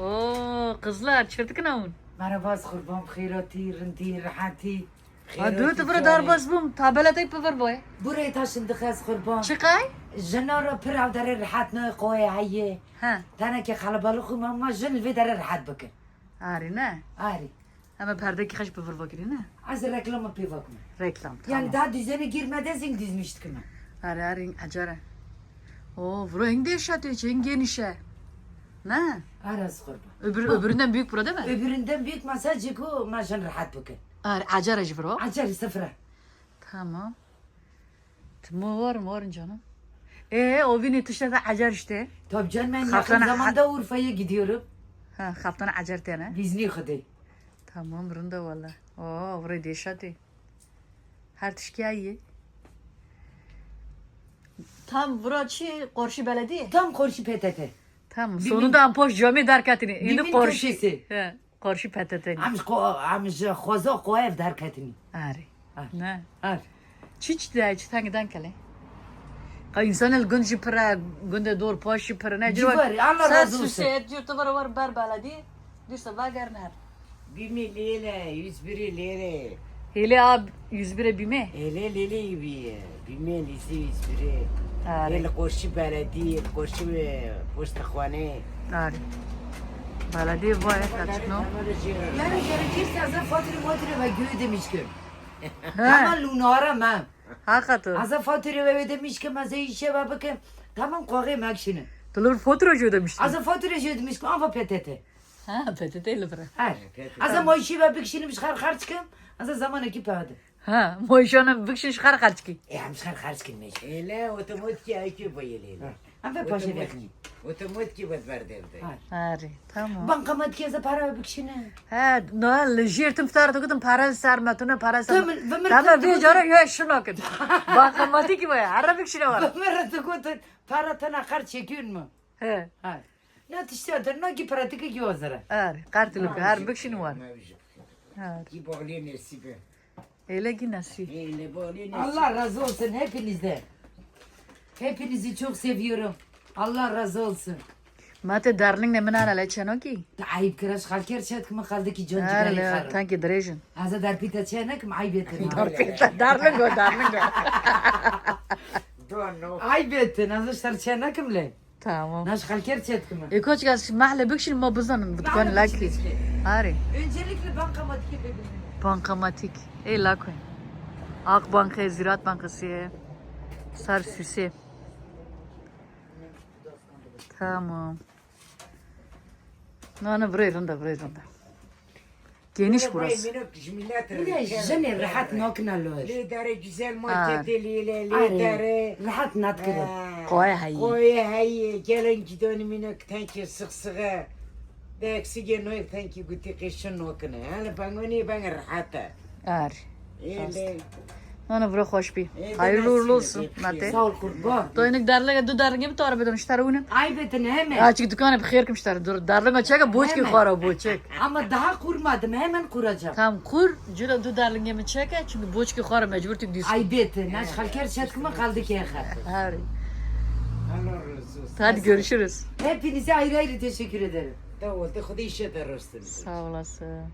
Oo kızlar çırtıkın avun. Merhaba kurban khirati, rinti, rahati. Ha dur bura darbaz bum tabela deyip var boy. Buraya taşındık az kurban. Çıkay? Janara pirav dere rahat ne koya haye. Ha. Tana ki kalabalık ama jın ve dere rahat bakın. Ari ne? Ari. Ama perdeki kaç bir bakır ne? Az reklama pivak mı? Reklam. Yani Tamam. daha düzene girmeden zil dizmiştik mi? Ari ari acara. Oo bura en yaşatıyor en genişe. Ne? Aras kurban. Öbür, öbüründen büyük bura değil mi? Öbüründen büyük masajı ko ma jın rahat bakın. Ari acara bura. Acar sıfıra. Tamam. Tımı var mı varın canım? Ee o yetişte de acar işte. Tabii canım ben yakın Haftana- zamanda Urfa'ya gidiyorum. Ha haftana acar tane. Bizni kıdı. Tamam bunda valla. Oo burayı değişti. Her tişki iyi. Tam burası Korşu Belediye. Tam Korşu PTT. Tamam. Bimin- Sonunda. Şimdi Bimin Korşu. köşesi. He. Korşu PTT'ni. Amş ko amş xozo ko ev derketini. Ari. Ne? Ar. Çiç de çiç tangi dankale. Ka insan el gün jipra günde doğru poş jipra ne Civar, Allah razı olsun. Sen yurtta var var ber belediye. Dirse vagar ner. Bimi lele, 101 lele. Hele ab 101'e bime. Ele lele gibi. Bimi lise 101. Ari. El koşu belediye, koşu postakhane. Ari. Belediye var ya kaç no. Yani gerekirse azı fatura fatura ve göğü demiş ki. He. Tamam lunara mı? Hakikaten. Azı fatura ve demiş ki mazı işe ve bakın. Tamam koyayım akşini. Dolur faturacı ödemiştin. Azı fatura şey demiş ki ama PTT. Ha PTT ile bırak. Her. Azı mo işi ve bakışını bir çıkar harçkım. Azı bıkşın çıkar kaç ki. E hem çıkar harçkım meş. Ele otomatik ayki bayılele. Ama paşa bekliyor. Otomatik bedverdevde. Hayır. Ari tamam. Bankamat keze para ve bakışını. Ha no lejirtim ftar tukudum para sarmatuna para Tamam, sarmat. vamır Tamam bir jara ya şunu okudum. Bankamatik gibi ya. Arabik şuna var. Ömer tıkutun para tana kar çekiyor mu? He. Hayır. Ne tiştiyatır ne ki pratik ki o zara. Ari. Ki. Allah razı olsun hepinizde. Hepinizi çok seviyorum. Allah razı olsun. Mate darling ne menara le chano ki. Ayıp kıraş halker çet kime kaldı ki can le kar. thank you Drejan. Aza dar pita çenek mi ayıp ettin. Darling go darling. Dono. Ayıp ettin. Aza şar çenek mi le? Tamam. Naş halker çet kime. E koç gaz mahalle bükşin ma buzanın butkan laki. Ari. Öncelikle bankamatik bebeğim. Bankamatik. E laki. Ak Banka, Ziraat Bankası. Sar Süsi. Tamam. Nana buraya rında buraya rında. Geniş burası. millet Bir de jene rahat nokna loş. Le dare güzel Ari. muhabbeti lele le Ari. dare. Rahat nat kırın. Koy hayı. Koy hay gelen gidoni minek tanki sık sığa. Deksi genoy tanki guti kışın okne. Hala bangoni bang rahata. Ari. Ele. Nana buraya hoş bir. E, Hayırlı uğurlu olsun. Nate. Sağ ol kurban. Doyunuk darlığa du darlığa gibi tarif edin. İşte onun. Ayıp ettin hemen. Açık dükkanı bir xeyir kimşler. Dur darlığa çeka boş ki bu çek. Ama daha kurmadım hemen kuracağım. Tam kur. Cüda du darlığa mı çeke çünkü boş ki khara mecbur tuk dis. Ayıp ettin. Naş halker çet kime kaldı ki razı olsun. Hadi görüşürüz. Hepinize ayrı ayrı teşekkür ederim. Da o da kudi işe de. Sağ olasın.